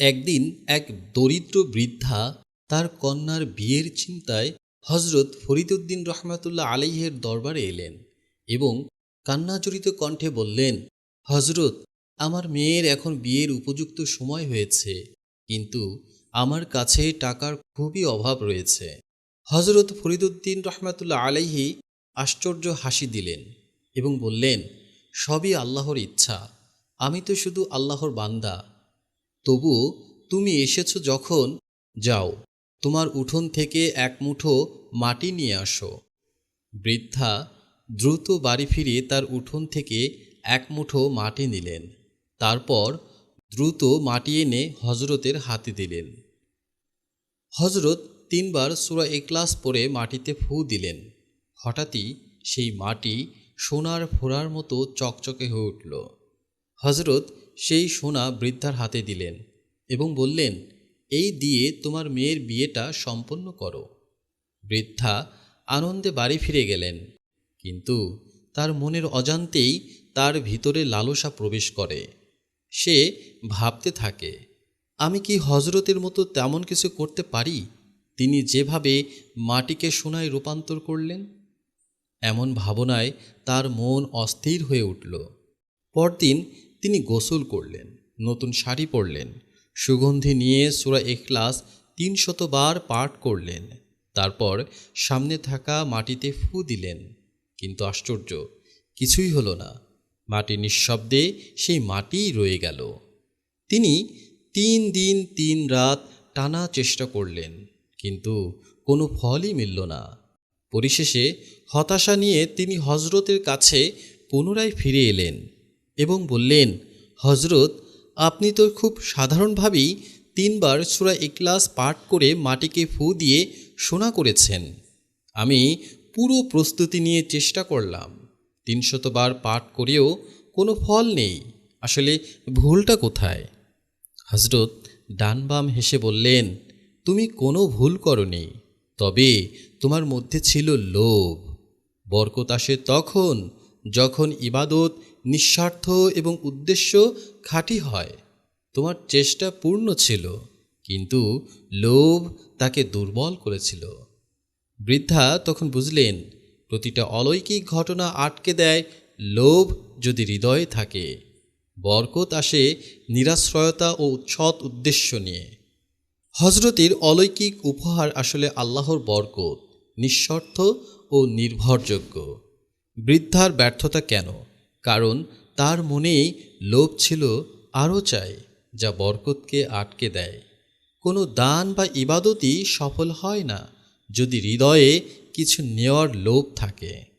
একদিন এক দরিদ্র বৃদ্ধা তার কন্যার বিয়ের চিন্তায় হজরত ফরিদুদ্দিন রহমাতুল্লাহ আলাইহের দরবারে এলেন এবং কান্নাজড়িত কণ্ঠে বললেন হজরত আমার মেয়ের এখন বিয়ের উপযুক্ত সময় হয়েছে, কিন্তু আমার কাছে টাকার খুবই অভাব রয়েছে। হজরত ফরিদুদ্দিন রহমাতুল্লাহ আলাইহি আশ্চর্য হাসি দিলেন এবং বললেন, সবই আল্লাহর ইচ্ছা, আমি তো শুধু আল্লাহর বান্দা তবু তুমি এসেছ যখন, যাও, তোমার উঠোন থেকে এক মুঠো মাটি নিয়ে আসো। বৃদ্ধা দ্রুত বাড়ি ফিরে তার উঠোন থেকে এক মুঠো মাটি নিলেন। তারপর দ্রুত মাটি এনে হজরতের হাতে দিলেন। হজরত তিনবার সুরা এক্লাস পরে মাটিতে ফু দিলেন। হঠাৎই সেই মাটি সোনার ফোড়ার মতো চকচকে হয়ে উঠল। হজরত সেই সোনা বৃদ্ধার হাতে দিলেন। এবং বললেন, এই দিয়ে তোমার মেয়ের বিয়েটা সম্পন্ন করো। বৃদ্ধা আনন্দে বাড়ি ফিরে গেলেন। কিন্তু তার মনের অজান্তেই তার ভিতরে লালসা প্রবেশ করে। সে ভাবতে থাকে, আমি কি হজরতের মতো তেমন কিছু করতে পারি? তিনি যেভাবে মাটিকে সোনায় রূপান্তর করলেন? এমন ভাবনায় তার মন অস্থির হয়ে উঠল। পরদিন তিনি গোসল করলেন, নতুন শাড়ি পরলেন সুগন্ধি নিয়ে সুরা এখলাস তিনশতবার পাঠ করলেন। তারপর সামনে থাকা মাটিতে ফু দিলেন। কিন্তু আশ্চর্য, কিছুই হলো না। মাটি নিঃশব্দে সেই মাটিই রয়ে গেল। তিনি তিন দিন তিন রাত টানা চেষ্টা করলেন, কিন্তু কোনো ফলই মিলল না। পরিশেষে হতাশা নিয়ে তিনি হজরতের কাছে পুনরায় ফিরে এলেন এবং বললেন হজরত আপনি তো খুব সাধারণভাবেই তিনবার সুরা ইকলাস পাঠ করে মাটিকে ফু দিয়ে সোনা করেছেন। আমি পুরো প্রস্তুতি নিয়ে চেষ্টা করলাম। তিনশতবার পাঠ করেও কোনো ফল নেই। আসলে ভুলটা কোথায়? হজরত ডানবাম হেসে বললেন, তুমি কোনো ভুল করনি, তবে তোমার মধ্যে ছিল লোভ। বরকত আসে তখন যখন ইবাদত, নিঃস্বার্থ এবং উদ্দেশ্য খাঁটি হয়, তোমার চেষ্টা পূর্ণ ছিল, কিন্তু লোভ তাকে দুর্বল করেছিল। বৃদ্ধা তখন বুঝলেন, প্রতিটা অলৌকিক ঘটনা আটকে দেয়, লোভ যদি হৃদয়ে থাকে, বরকত আসে নিরাশ্রয়তা ও সৎ উদ্দেশ্য নিয়ে। হজরতের অলৌকিক উপহার আসলে আল্লাহর বরকত, নিঃস্বার্থ ও নির্ভরযোগ্য। বৃদ্ধার ব্যর্থতা কেন? কারণ তার মনেই লোভ ছিল আরও চাই, যা বরকতকে আটকে দেয়। কোনো দান বা ইবাদতই সফল হয় না যদি হৃদয়ে কিছু নেওয়ার লোভ থাকে।